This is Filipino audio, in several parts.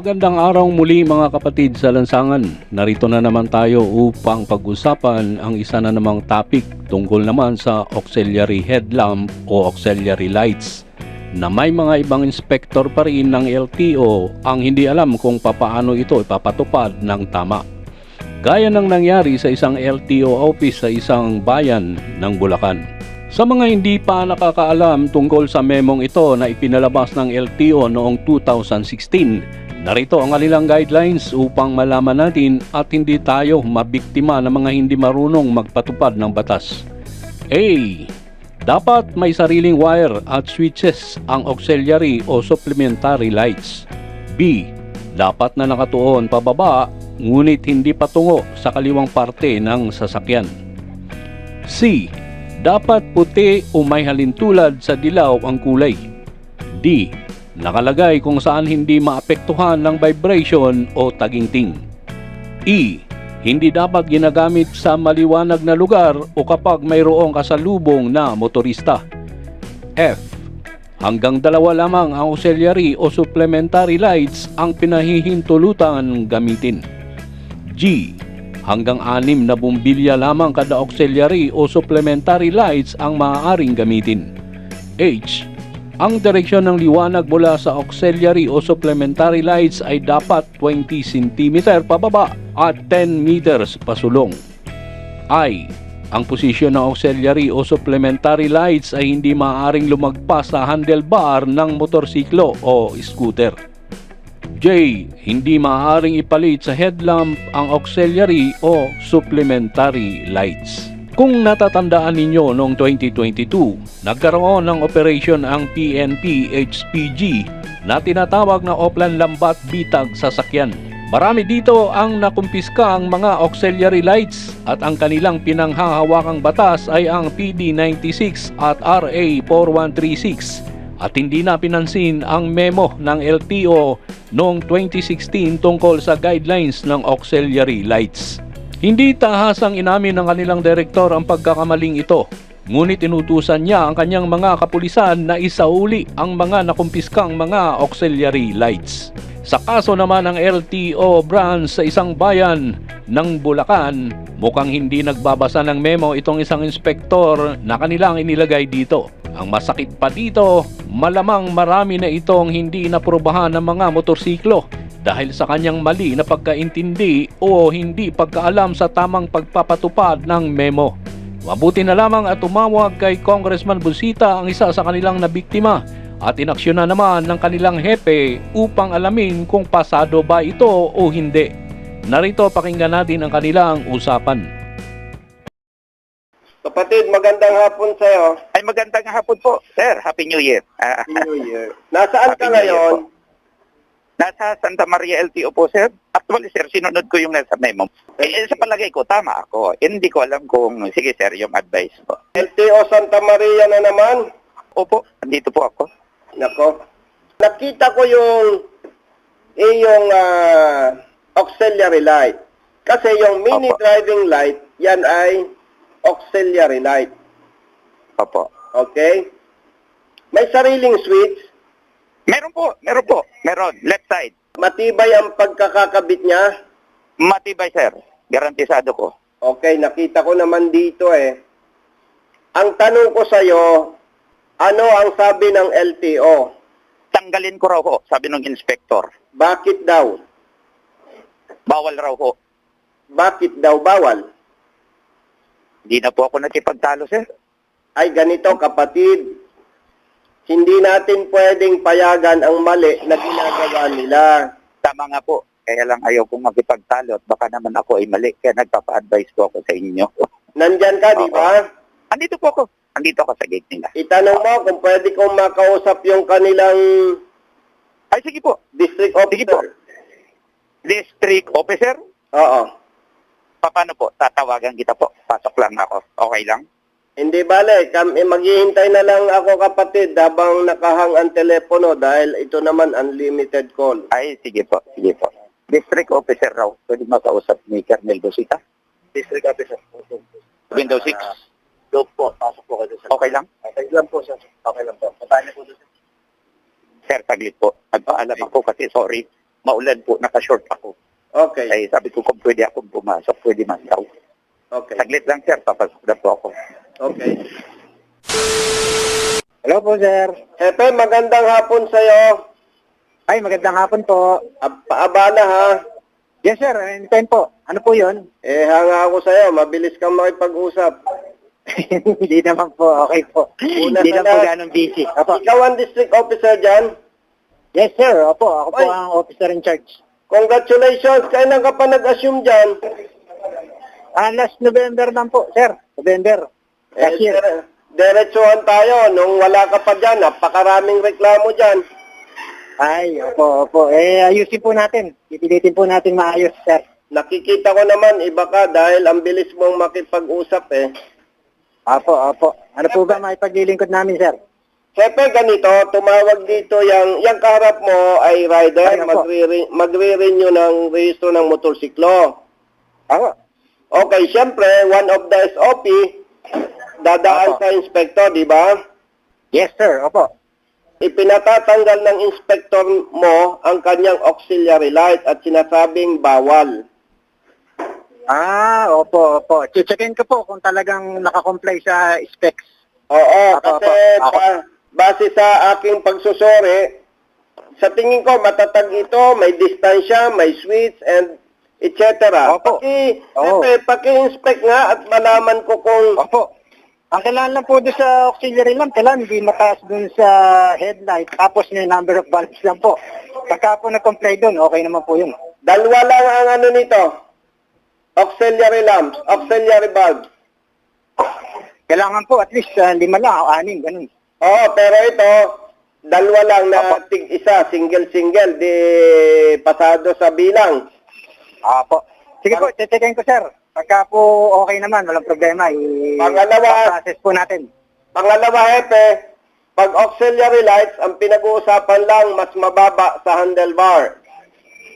Magandang araw muli mga kapatid sa lansangan. Narito na naman tayo upang pag-usapan ang isa na namang topic tungkol naman sa auxiliary headlamp o auxiliary lights na may mga ibang inspektor pa rin ng LTO ang hindi alam kung papaano ito ipapatupad ng tama. Gaya ng nangyari sa isang LTO office sa isang bayan ng Bulacan. Sa mga hindi pa nakakaalam tungkol sa memong ito na ipinalabas ng LTO noong 2016, narito ang kanilang guidelines upang malaman natin at hindi tayo mabiktima ng mga hindi marunong magpatupad ng batas. A. Dapat may sariling wire at switches ang auxiliary o supplementary lights. B. Dapat na nakatuon pababa ngunit hindi patungo sa kaliwang parte ng sasakyan. C. Dapat puti o may halintulad sa dilaw ang kulay. D. Nakalagay kung saan hindi maapektuhan ng vibration o taginting. E. Hindi dapat ginagamit sa maliwanag na lugar o kapag mayroong kasalubong na motorista. F. Hanggang dalawa lamang ang auxiliary o supplementary lights ang pinahihintulutan gamitin. G. Hanggang anim na bumbilya lamang kada auxiliary o supplementary lights ang maaaring gamitin. H. Ang direksyon ng liwanag mula sa auxiliary o supplementary lights ay dapat 20 cm pababa at 10 meters pasulong. I. Ang posisyon ng auxiliary o supplementary lights ay hindi maaaring lumagpas sa handlebar ng motorsiklo o scooter. J. Hindi maaaring ipalit sa headlamp ang auxiliary o supplementary lights. Kung natatandaan ninyo noong 2022, nagkaroon ng operation ang PNP HPG na tinatawag na Oplan Lambat Bitag Sasakyan. Marami dito ang nakumpiska ang mga auxiliary lights at ang kanilang pinanghahawakang batas ay ang PD 96 at RA 4136 at hindi na pinansin ang memo ng LTO noong 2016 tungkol sa guidelines ng auxiliary lights. Hindi tahasang inamin ng kanilang direktor ang pagkakamaling ito, ngunit inutusan niya ang kanyang mga kapulisan na isauli ang mga nakumpiskang mga auxiliary lights. Sa kaso naman ng LTO branch sa isang bayan ng Bulacan, mukhang hindi nagbabasa ng memo itong isang inspektor na kanilang inilagay dito. Ang masakit pa dito, malamang marami na itong hindi naprubahan ng mga motorsiklo dahil sa kanyang mali na pagkaintindi o hindi pagkaalam sa tamang pagpapatupad ng memo. Mabuti na lamang at tumawag kay Congressman Busita ang isa sa kanilang nabiktima at inaksyonan naman ng kanilang hepe upang alamin kung pasado ba ito o hindi. Narito pakinggan natin ang kanilang usapan. Kapatid, magandang hapon sa'yo. Ay magandang hapon po, sir. Happy New Year. Ah, New Year. Nasaan Happy ka ngayon? Nasa Santa Maria LTO po, sir. Actually, sir, sinunod ko yung nasa memo. Eh, eh, sa palagay ko, tama ako. Hindi ko alam kung, sige, sir, yung advice po. LTO Santa Maria na naman. Opo, andito po ako. Nako. Nakita ko yung iyong ah, auxiliary light. Kasi yung mini Opo. driving light, yan ay auxiliary light. Opo. Okay? May sariling switch. Meron po, meron po. Meron, left side. Matibay ang pagkakakabit niya. Matibay, sir. Garantisado ko. Okay, nakita ko naman dito eh. Ang tanong ko sa'yo, ano ang sabi ng LTO? Tanggalin ko raw ho, sabi ng inspector. Bakit daw? Bawal raw ho. Bakit daw bawal? Hindi na po ako nakipagtalo, sir. Ay ganito kapatid, hindi natin pwedeng payagan ang mali na ginagawa nila. Tama nga po. Kaya lang ayaw kong makipagtalo at baka naman ako ay mali. Kaya nagpapa-advise po ako sa inyo. Nandyan ka, di ba? Andito po ako. Andito ako sa gate nila. Itanong mo kung pwede kong makausap yung kanilang Ay, sige po. district Sige po. officer. District officer, Oo. pa- paano po? Tatawagan kita po. Pasok lang ako. Okay lang? Hindi bale, kam, eh, maghihintay na lang ako kapatid habang nakahang ang telepono dahil ito naman unlimited call. Ay, sige po. Sige po. District officer raw. Pwede makausap ni Colonel Busita. District officer. Window 6. Doon po, pasok po kayo sa... Okay lang? Okay lang po, sir. Okay lang po. Patay po doon. Sir, taglit po. Nagpaalam ako kasi sorry. maulan po, naka-short ako. Okay. Ay sabi ko kung pwede akong pumasok, pwede man daw. Okay. Saglit lang sir, papasok na po ako. Okay. Hello po, sir. Hepe, magandang hapon sa'yo. Ay, magandang hapon po. Ab- Paabala ha. Yes, sir. Anytime po. Ano po yun? Eh, hanga ako sa'yo. Mabilis kang makipag-usap. Hindi naman po. Okay po. Una Hindi sa na po lahat. ganun busy. Opo. Ikaw ang district officer dyan. Yes, sir. Opo. Ako po Ay. ang officer in charge. Congratulations. Kailan ka pa nag-assume dyan? Ah, last November lang po, sir. November. Eh, year. dire- diretsuhan tayo. Nung wala ka pa dyan, napakaraming reklamo dyan. Ay, opo, opo. Eh, ayusin po natin. Pipilitin po natin maayos, sir. Nakikita ko naman, iba ka dahil ang bilis mong makipag-usap eh. Opo, opo. Ano po ba maipaglilingkod namin, sir? Siyempre ganito, tumawag dito yung, yung kaharap mo ay rider, opo. magre- magre-renew ng rehistro ng motorsiklo. Ako. Okay, siyempre, one of the SOP, dadaan Opo. sa inspector, di ba? Yes, sir. Opo. Ipinatatanggal ng inspector mo ang kanyang auxiliary light at sinasabing bawal. Ah, opo, opo. Checkin ko po kung talagang nakakomply sa specs. Oo, Opo, kasi opo. Ba- base sa aking pagsusuri, sa tingin ko matatag ito, may distansya, may switch, and etc. Opo. Paki, Oo. Pepe, paki-inspect nga at malaman ko kung Opo. Ang kailangan lang po doon sa auxiliary lamp, kailangan hindi mataas doon sa headlight, tapos yung number of bulbs lang po. Pagka po na-comply doon, okay naman po yun. dalawa lang ang ano nito. Auxiliary lamps, auxiliary bulbs. Kailangan po at least uh, lima lang o anim, ganun. Oo, pero ito, dalawa lang na tig isa, single-single, di pasado sa bilang. Opo. Sige po, titikin ko sir. Pagka po okay naman, walang problema. I- Pangalawa. process po natin. Pangalawa, hepe, pag auxiliary lights, ang pinag-uusapan lang mas mababa sa handlebar.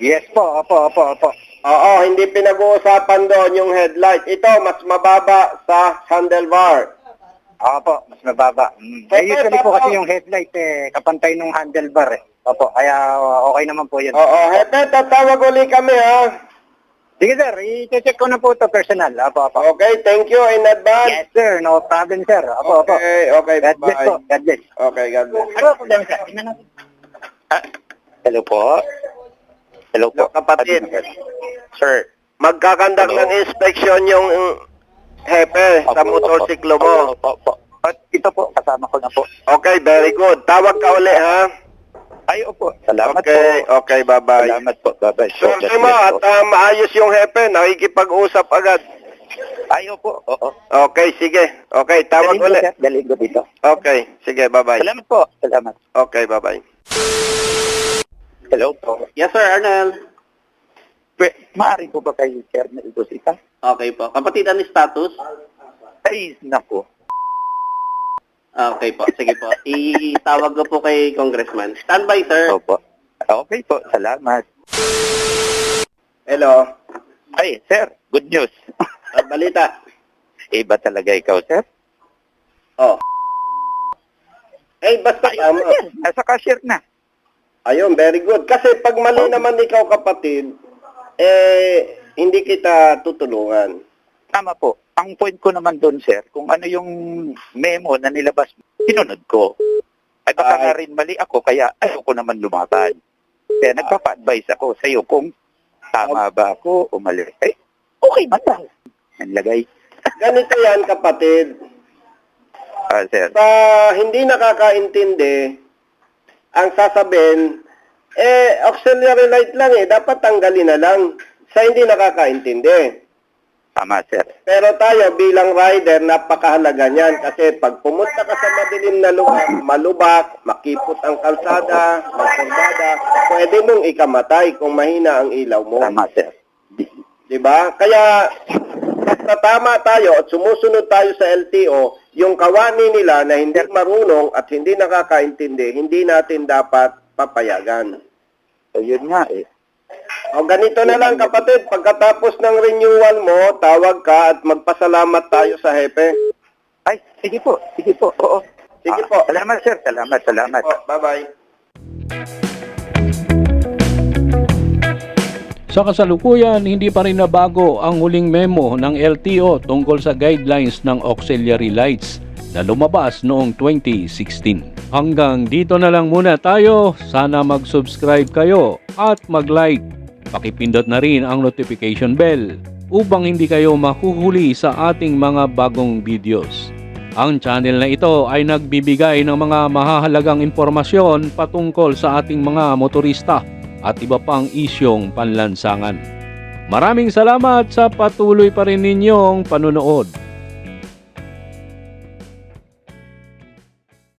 Yes po, opo, opo, opo. Oo, hindi pinag-uusapan doon yung headlight. Ito, mas mababa sa handlebar. Opo, mas mababa. Mm. Eh, Eh, usually po kasi yung headlight eh, kapantay nung handlebar eh. Opo, kaya uh, okay naman po yun. Oo, hepe, tatawag uli kami ha. Sige sir, i-check ko na po ito personal. Opo, opo. Okay, thank you in advance. Yes sir, no problem sir. Opo, opo. Okay, okay, God bless po, bye. God bless. Okay, God bless. Ano problema sir? Tingnan natin. Ah, hello po. Hello po. Hello, kapatid. Sir. Magkakandak Hello. ng inspection yung hepe sa Opo, motorsiklo mo. Opo, opo. At ito po, kasama ko na po. Okay, very good. Tawag ka uli ha. Ay, opo. Salamat Okay, po. okay, bye-bye. Salamat po. Bye-bye. po. Sorry God mo bless at ah, maayos yung hepe, nakikipag-usap agad. Ay, opo. Oo. Okay, sige. Okay, tawag Dalhin ko, uli. sir. Dalhin ko dito. Okay, sige, bye-bye. Salamat po. Salamat. Okay, bye-bye. Hello po. Yes, sir, Arnel. Pwe, maaari po ba kayo, sir, na ibusita? Okay po. Kapatid, ano status? Ay, nako. Okay po, sige po. Itawag ko po kay Congressman. Standby, sir. Opo. Okay po. Salamat. Hello. Ay, sir. Good news. Ah, balita. Iba talaga ikaw, sir. Oh. Eh, basta Ay, tama. sir. Nasa cashier na. Ayun, very good. Kasi pag mali naman ikaw, kapatid, eh, hindi kita tutulungan. Tama po. Ang point ko naman doon, sir, kung ano yung memo na nilabas, sinunod ko. Ay baka Ay. nga rin mali ako, kaya ayoko naman lumaban. Kaya nagpapa-advise ako sa iyo kung tama ba ako o mali. Eh, okay man lang. Ang lagay. Ganito yan, kapatid. Ah, sir. Sa hindi nakakaintindi, ang sasabihin, eh, auxiliary light lang eh, dapat tanggalin na lang sa hindi nakakaintindi. Tama, sir. Pero tayo bilang rider, napakahalaga niyan kasi pag pumunta ka sa madilim na lugar, malubak, makipot ang kalsada, magkurbada, pwede mong ikamatay kung mahina ang ilaw mo. Tama, sir. Di ba? Kaya basta tama tayo at sumusunod tayo sa LTO, yung kawani nila na hindi marunong at hindi nakakaintindi, hindi natin dapat papayagan. Ayun nga eh. O ganito na lang kapatid, pagkatapos ng renewal mo, tawag ka at magpasalamat tayo sa hepe. Ay, sige po. Sige po. Oo. Sige Ah, po. Salamat, sir. Salamat, salamat. Po, bye-bye. Sa kasalukuyan, hindi pa rin nabago ang huling memo ng LTO tungkol sa guidelines ng auxiliary lights na lumabas noong 2016. Hanggang dito na lang muna tayo. Sana mag-subscribe kayo at mag-like. Pakipindot na rin ang notification bell upang hindi kayo mahuhuli sa ating mga bagong videos. Ang channel na ito ay nagbibigay ng mga mahahalagang impormasyon patungkol sa ating mga motorista at iba pang isyong panlansangan. Maraming salamat sa patuloy pa rin ninyong panunood.